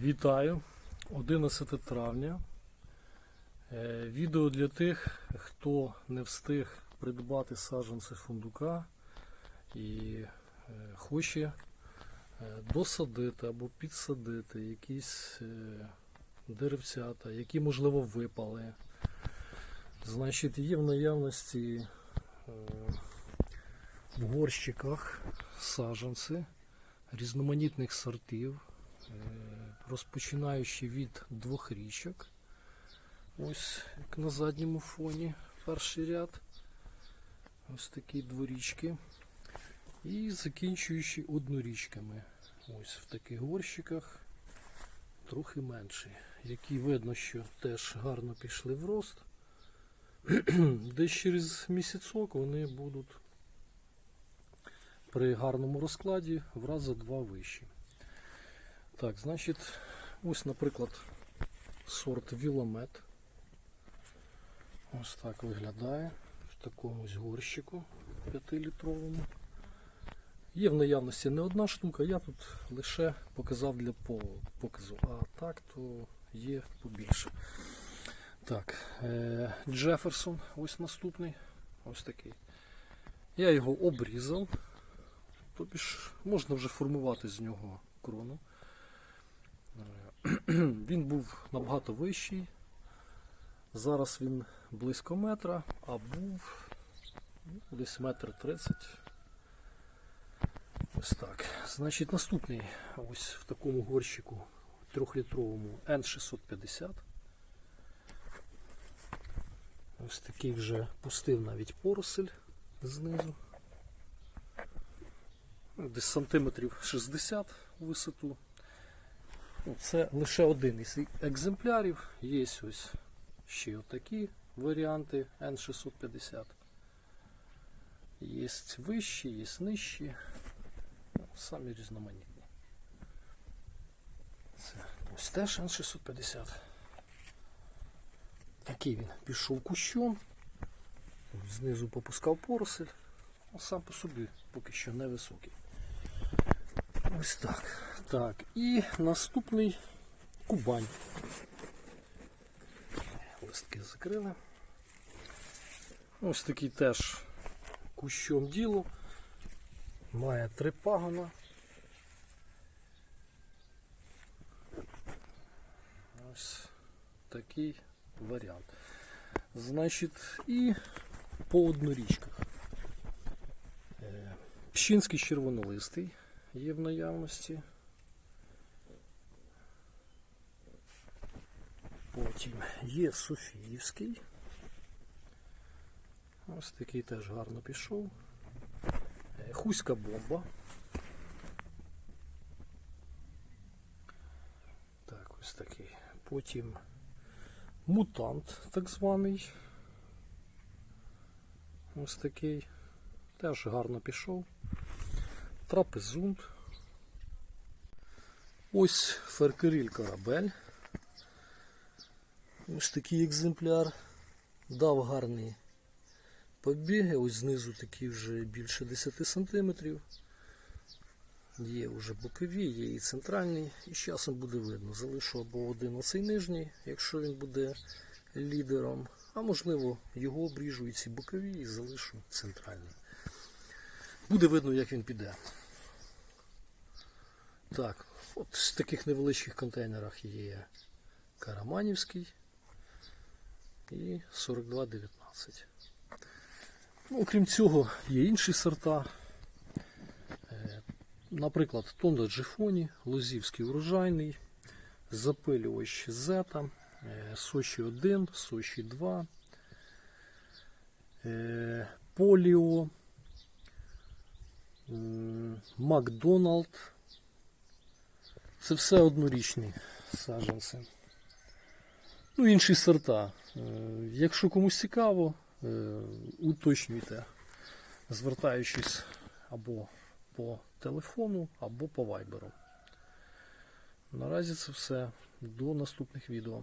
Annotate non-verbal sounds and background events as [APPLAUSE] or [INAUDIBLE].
Вітаю! 11 травня. Е, Відео для тих, хто не встиг придбати саджанці фундука і е, хоче е, досадити або підсадити якісь деревцята, які можливо випали. Значить, є в наявності в горщиках саджанці різноманітних сортів, розпочинаючи від двох річок. Ось як на задньому фоні перший ряд. Ось такі дворічки. І закінчуючи однорічками. Ось в таких горщиках трохи менші, які видно, що теж гарно пішли в рост. [CLEARS THROAT] Десь через місяцок вони будуть при гарному розкладі в рази два вищі. Так, значить, ось, наприклад, сорт Віломет. Ось так виглядає в такому горщику 5-літровому. Є в наявності не одна штука, я тут лише показав для показу, а так то є побільше. Так, е- Джеферсон, ось наступний, ось такий. Я його обрізав. Тобі ж можна вже формувати з нього крону. [CLEARS THROAT] Він був набагато вищий. Зараз він близько метра, а був ну, десь метр тридцять. Ось так. Значить, наступний ось в такому горщику трьохлітровому N650. Ось такий вже пустив навіть поросель знизу. Десь сантиметрів 60 у висоту. Ну, Це лише один із екземплярів. Є ось ще отакі варіанти N650. Є вищі, є нижчі. Ну, Самі різноманітні. Це ось теж N650. Такий він пішов кущом. Знизу попускав поросель. А сам по собі поки що невисокий. Ось так. Так. І наступний Кубань. Листки закрили. Ось такий теж кущом діло. Має три пагона. Ось такий варіант. Значить, і по однорічках. Е, Пщинський червонолистий є в наявності. Потім є Софіївський. Ось такий теж гарно пішов. Е, Хуська бомба. Так, ось такий. Потім мутант так званий. Ось такий. Теж гарно пішов. Трапезунд. Ось феркеріль корабель. Ось такий екземпляр. Дав гарний побіги. Ось знизу такі вже більше 10 сантиметрів. Є вже бокові, є і центральний. І з часом буде видно. Залишу або один оцей нижній, якщо він буде лідером. А можливо його обріжу і ці бокові і залишу центральний. Буде видно, як він піде. Так, от в таких невеличких контейнерах є Караманівський і 4219. Ну, окрім цього, є інші сорта. Е, Наприклад, Тонда Джифоні, Лозівський урожайний, запилювач Зета, Сочі 1, Сочі 2, е, Поліо, Макдоналд. Це все однорічні саджанці. Ну, інші сорта. Е, Якщо комусь цікаво, е, уточнюйте, звертаючись або по телефону, або по вайберу. Наразі це все. До наступних відео.